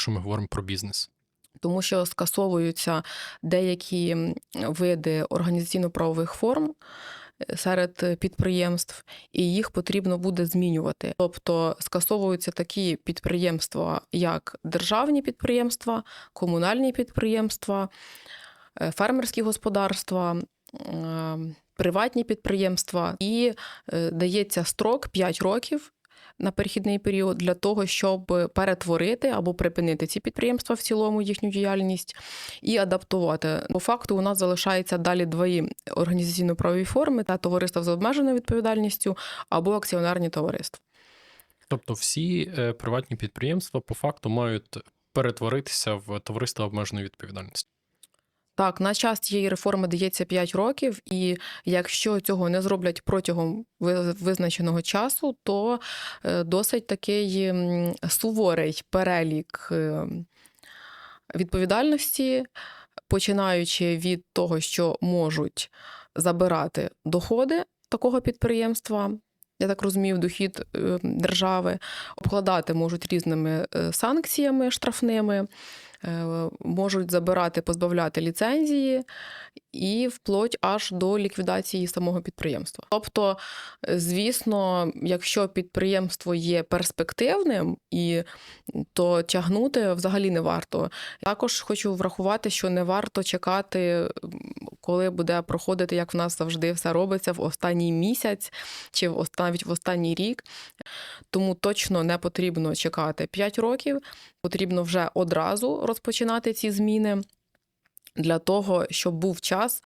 якщо ми говоримо про бізнес? тому що скасовуються деякі види організаційно-правових форм е, серед підприємств, і їх потрібно буде змінювати. Тобто скасовуються такі підприємства, як державні підприємства, комунальні підприємства, е, фермерські господарства. е, Приватні підприємства і дається строк 5 років на перехідний період для того, щоб перетворити або припинити ці підприємства в цілому їхню діяльність і адаптувати. По факту у нас залишається далі дві організаційно-правові форми та товариства з обмеженою відповідальністю або акціонерні товариства. Тобто, всі е, приватні підприємства по факту мають перетворитися в товариство обмеженої відповідальності. Так, на час цієї реформи дається 5 років, і якщо цього не зроблять протягом ви- визначеного часу, то е, досить такий суворий перелік е, відповідальності, починаючи від того, що можуть забирати доходи такого підприємства. Я так розумію, дохід е, держави обкладати можуть різними е, санкціями штрафними, е, можуть забирати, позбавляти ліцензії і вплоть аж до ліквідації самого підприємства. Тобто, звісно, якщо підприємство є перспективним, і то тягнути взагалі не варто. Також хочу врахувати, що не варто чекати, коли буде проходити, як в нас завжди все робиться в останній місяць чи в навіть в останній рік. Тому точно не потрібно чекати 5 років, потрібно вже одразу розпочинати ці зміни. Для того, щоб був час